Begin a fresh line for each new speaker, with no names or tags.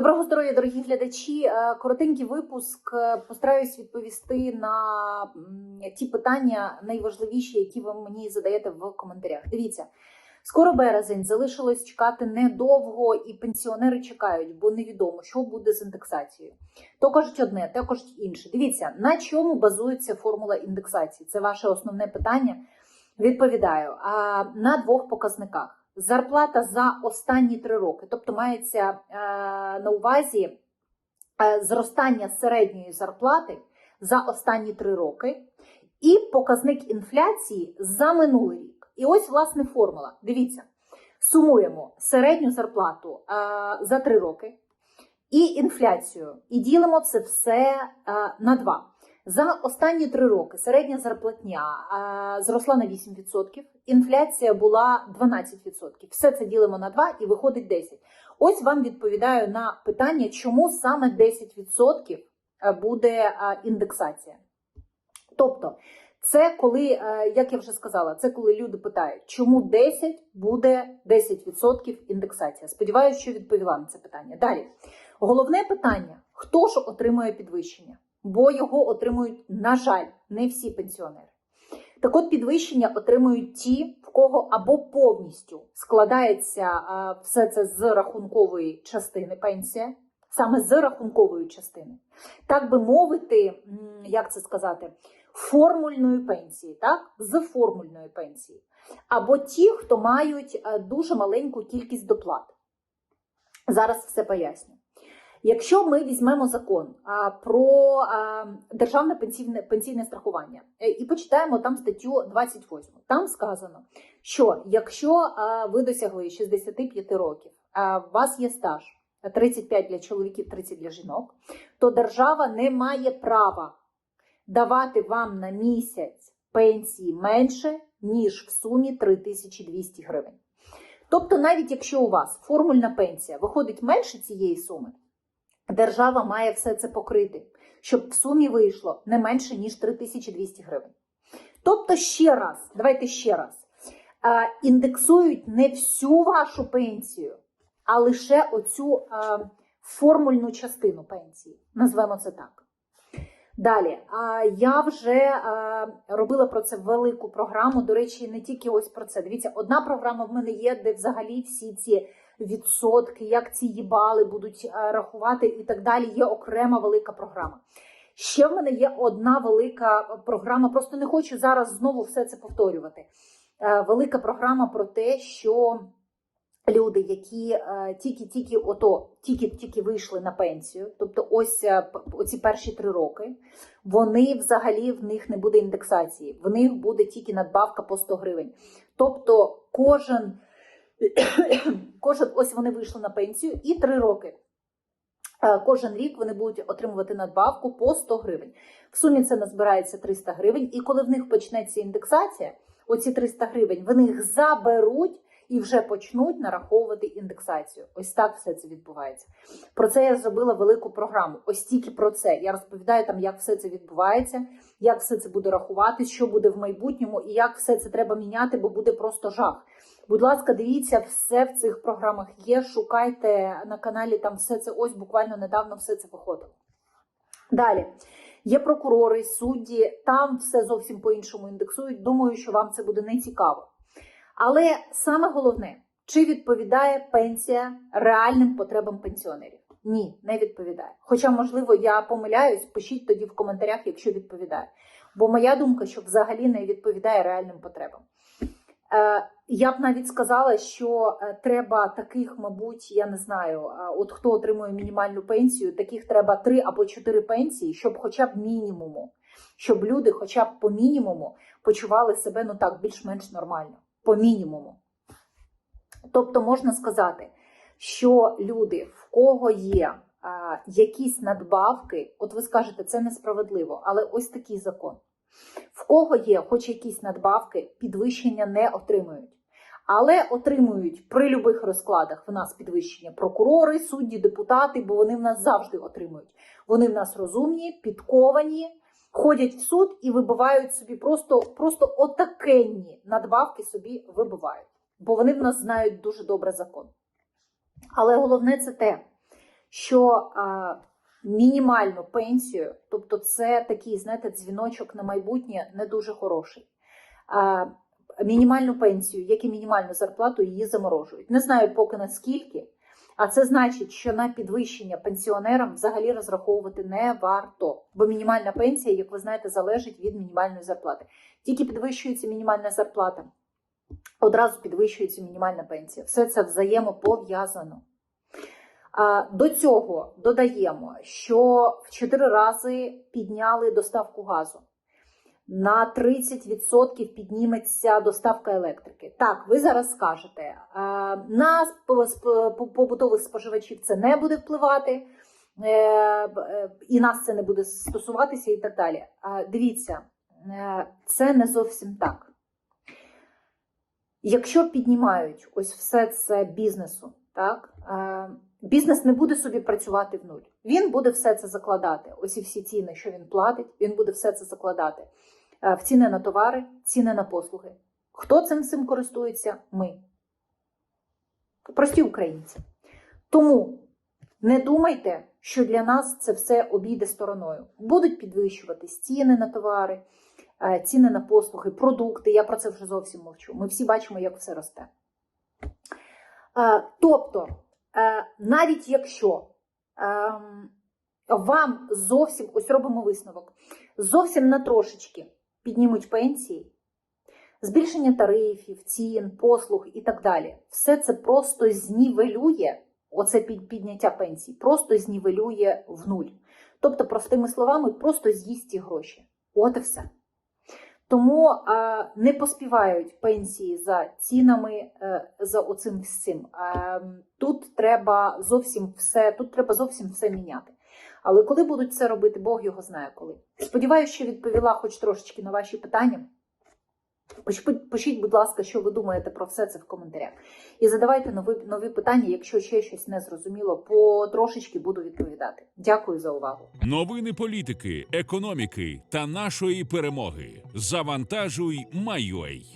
Доброго здоров'я, дорогі глядачі. Е, Коротенький випуск. Е, Постараюсь відповісти на ті питання найважливіші, які ви мені задаєте в коментарях. Дивіться, скоро березень залишилось чекати недовго, і пенсіонери чекають, бо невідомо, що буде з індексацією. То кажуть одне, то кажуть інше. Дивіться, на чому базується формула індексації? Це ваше основне питання. Відповідаю на двох показниках. Зарплата за останні три роки, тобто мається е, на увазі е, зростання середньої зарплати за останні три роки, і показник інфляції за минулий рік. І ось власне формула. Дивіться, сумуємо середню зарплату е, за три роки і інфляцію, і ділимо це все на два. За останні три роки середня зарплатня е, зросла на 8%, інфляція була 12%. Все це ділимо на 2 і виходить 10. Ось вам відповідаю на питання, чому саме 10% буде е, індексація. Тобто, це коли, е, як я вже сказала, це коли люди питають, чому 10 буде 10% індексація. Сподіваюся, що відповіла на це питання. Далі, головне питання: хто ж отримує підвищення? Бо його отримують, на жаль, не всі пенсіонери. Так от підвищення отримують ті, в кого або повністю складається все це з рахункової частини пенсія, саме з рахункової частини, так би мовити, як це сказати, формульної пенсії, так? з формульної пенсії, або ті, хто мають дуже маленьку кількість доплат. Зараз все поясню. Якщо ми візьмемо закон про державне пенсійне пенсійне страхування е, і почитаємо там статтю 28, там сказано, що якщо ви досягли 65 років, а у вас є стаж 35 для чоловіків, 30 для жінок, то держава не має права давати вам на місяць пенсії менше, ніж в сумі 3200 гривень. Тобто, навіть якщо у вас формульна пенсія виходить менше цієї суми, Держава має все це покрити, щоб в сумі вийшло не менше, ніж 3200 гривень. Тобто, ще раз, давайте ще раз, індексують не всю вашу пенсію, а лише оцю формульну частину пенсії. Назвемо це так. Далі, я вже робила про це велику програму. До речі, не тільки ось про це. Дивіться, одна програма в мене є, де взагалі всі ці відсотки, як ці їбали будуть е, рахувати і так далі. Є окрема велика програма. Ще в мене є одна велика програма, просто не хочу зараз знову все це повторювати. Е, велика програма про те, що люди, які е, тільки-тільки ото, тільки-тільки вийшли на пенсію, тобто ось оці перші три роки, вони взагалі в них не буде індексації, в них буде тільки надбавка по 100 гривень. Тобто кожен. Кожен ось вони вийшли на пенсію і три роки. Е, кожен рік вони будуть отримувати надбавку по 100 гривень. В сумі це назбирається 300 гривень, і коли в них почнеться індексація, оці 300 гривень вони їх заберуть і вже почнуть нараховувати індексацію. Ось так все це відбувається. Про це я зробила велику програму. Ось тільки про це. Я розповідаю там, як все це відбувається, як все це буде рахувати, що буде в майбутньому, і як все це треба міняти, бо буде просто жах. Будь ласка, дивіться, все в цих програмах є. Шукайте на каналі там все це ось буквально недавно все це виходило. Далі. Є прокурори, судді, там все зовсім по-іншому індексують. Думаю, що вам це буде не цікаво. Але саме головне, чи відповідає пенсія реальним потребам пенсіонерів? Ні, не відповідає. Хоча, можливо, я помиляюсь, пишіть тоді в коментарях, якщо відповідає. Бо моя думка, що взагалі не відповідає реальним потребам. Е, я б навіть сказала, що е, треба таких, мабуть, я не знаю, е, от хто отримує мінімальну пенсію, таких треба три або чотири пенсії, щоб хоча б мінімуму, щоб люди, хоча б по мінімуму, почували себе ну так більш-менш нормально, по мінімуму. Тобто можна сказати, що люди, в кого є а, якісь надбавки, от ви скажете, це несправедливо, але ось такий закон. В кого є хоч якісь надбавки, підвищення не отримують. Але отримують при любих розкладах в нас підвищення прокурори, судді, депутати, бо вони в нас завжди отримують. Вони в нас розумні, підковані, ходять в суд і вибивають собі просто просто отакенні надбавки собі вибивають. Бо вони в нас знають дуже добре закон. Але головне це те, що а, мінімальну пенсію, тобто це такий, знаєте, дзвіночок на майбутнє не дуже хороший. А, мінімальну пенсію, як і мінімальну зарплату, її заморожують. Не знаю поки наскільки. А це значить, що на підвищення пенсіонерам взагалі розраховувати не варто, бо мінімальна пенсія, як ви знаєте, залежить від мінімальної зарплати. Тільки підвищується мінімальна зарплата, одразу підвищується мінімальна пенсія. Все це взаємопов'язано. До цього додаємо, що в 4 рази підняли доставку газу. На 30% підніметься доставка електрики. Так, ви зараз скажете, е, на побутових споживачів це не буде впливати, е, е, і нас це не буде стосуватися, і так далі. Дивіться, це не зовсім так. Якщо піднімають ось все це бізнесу, так, бізнес не буде собі працювати в нуль. Він буде все це закладати. Ось і всі ціни, що він платить, він буде все це закладати в ціни на товари, ціни на послуги. Хто цим всім користується? Ми. Прості українці. Тому не думайте, що для нас це все обійде стороною. Будуть підвищуватись ціни на товари, е, ціни на послуги, продукти. Я про це вже зовсім мовчу. Ми всі бачимо, як все росте. Е, Тобто, е, навіть якщо ем, вам зовсім, ось робимо висновок, зовсім на трошечки піднімуть пенсії, збільшення тарифів, цін, послуг і так далі. Все це просто знівелює, оце підняття пенсій, просто знівелює в нуль. Тобто, простими словами, просто з'їсть ті гроші. От і все. Тому а, не поспівають пенсії за цінами, е, за оцим всім. Е, тут треба зовсім все, тут треба зовсім все міняти. Але коли будуть це робити, Бог його знає коли. Сподіваюся, що відповіла хоч трошечки на ваші питання. Пиш- Пишіть, будь ласка, що ви думаєте про все це в коментарях. І задавайте нові, нові питання, якщо ще щось не зрозуміло, по трошечки буду відповідати. Дякую за увагу.
Новини політики, економіки та нашої перемоги. Завантажуй, майой.